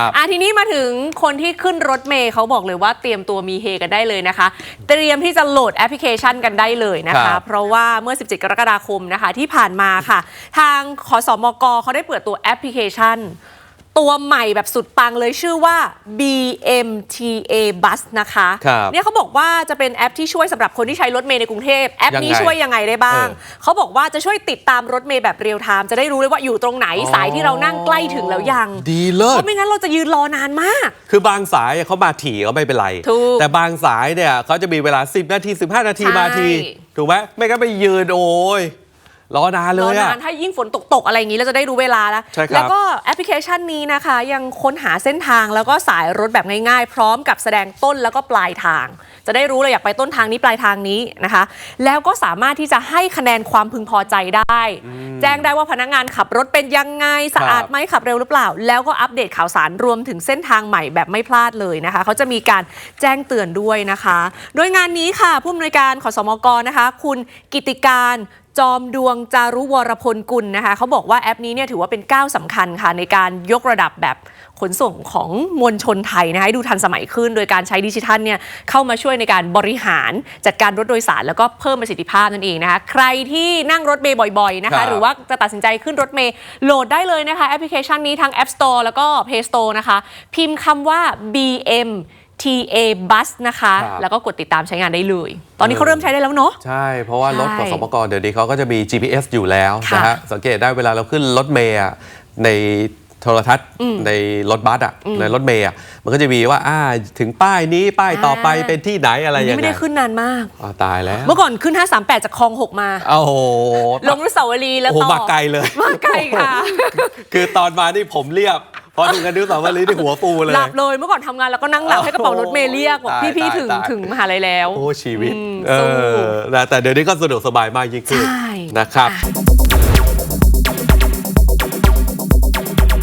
ครับอะทีนี้มาถึงคนที่ขึ้นรถเมย์เขาบอกเลยว่าเตรียมตัวมีเฮกันได้เลยนะคะ เตรียมที่จะโหลดแอปพลิเคชันกันได้เลยนะครัคะบเพราะว่าเมื่อ 17 กรกฎาคมนะคะที่ผ่านมาค่ะ ทางขอสมกเขาได้เปิดตัวแอปพลิเคชัน ตัวใหม่แบบสุดปังเลยชื่อว่า BMTA Bus นะคะครับเนี่ยเขาบอกว่าจะเป็นแอปที่ช่วยสำหรับคนที่ใช้รถเมย์ในกรุงเทพแอปนี้ยังไงช่วยยังไงได้บ้าง เออเขาบอกว่าจะช่วยติดตามรถเมย์แบบเรียลไทม์จะได้รู้เลยว่าอยู่ตรงไหนอ๋อ สายที่เรานั่งใกล้ถึงแล้วยังดีเลิเพศ ราะไม่งั้นเราจะยืนรอนานมาก คือบางสายเขามาถี่ก็ไม่เป็นไร ถูกแต่บางสายเนี่ยเขาจะมีเวลา 10 นาที 15 นาทีใช่ มาที ถูกไหมไม่งั้นไปยืนโอ้ย รอนานเลรอยอะนานถ้ายิ่งฝนตกตกๆอะไรอย่างนี้เราจะได้รู้เวลาแล้วใช่ครับ แล้วก็แอปพลิเคชันนี้นะคะ ยังค้นหาเส้นทางแล้วก็สายรถแบบง่ายๆ พร้อมกับแสดงต้นแล้วก็ปลายทาง จะได้รู้เลยอยากไปต้นทางนี้ปลายทางนี้นะคะ แล้วก็สามารถที่จะให้คะแนนความพึงพอใจได้ แจ้งได้ว่าพนักงานขับรถเป็นยังไงสะอาดไหมขับเร็วหรือเปล่า แล้วก็อัปเดตข่าวสารรวมถึงเส้นทางใหม่แบบไม่พลาดเลยนะคะเขาจะมีการแจ้งเตือนด้วยนะคะ โดยงานนี้ค่ะผู้อำนวยการขอสมกนะคะ คุณกิติการ จอมดวงจารุวรพลกุลนะคะเขาบอกว่าแอปนี้เนี่ยถือว่าเป็นก้าวสำคัญค่ะในการยกระดับแบบขนส่งของมวลชนไทยนะคะให้ดูทันสมัยขึ้น โดยการใช้ดิจิทัลเนี่ยเข้ามาช่วยในการบริหารจัดการรถโดยสารแล้วก็เพิ่มประสิทธิภาพนั่นเองนะคะใครที่นั่งรถเมย์บ่อยๆนะครัคะบ หรือว่าจะตัดสินใจขึ้นรถเมย์โหลดได้เลยนะคะแอปพลิเคชันนี้ทั้ง App Store แล้วก็ Play Store นะคะ พิมพ์คำว่า BM TA Bus นะคะ ครับ แล้วก็กดติดตามใช้งานได้เลย ตอนนี้เขาเริ่มใช้ได้แล้วเนาะ ใช่ เพราะว่ารถใช่ขอสมกเดี๋ยวนี้เขาก็จะมี GPS อยู่แล้วค่ะนะฮะสังเกตได้เวลาเราขึ้นรถเมย์อะในโทรทัศน์ในรถบัสอะในรถเมย์อะมันก็จะมีว่าอ่าถึงป้ายนี้ป้ายต่อไปอ่า เป็นที่ไหนอะไรอันยันี้งไม่ไงได้ขึ้นนานมาก อ่าตายแล้วเมื่อก่อนขึ้น 538 จากคลอง 6 มา โอ้โหลงอนุสาวรีย์แล้วโอ้โหต่อมาไกลเลย มาไกลค่ะ คือตอนมานี่ผมเรียบ พอถึงกันนึกต่อว่าลีนี่หัวฟูเลย หลับเลยเมื่อก่อนทำงานแล้วก็นั่งหลับให้กระเป๋ารถเมล์เรียกบอกตายพี่ตายๆถึงตาย ถึงมหาลัยแล้ว โอ้ชีวิต อืมเอสู้อนะแต่เดี๋ยวนี้ก็สะดวกสบายมากยิ่งขึ้นใช่ นะครับ อะ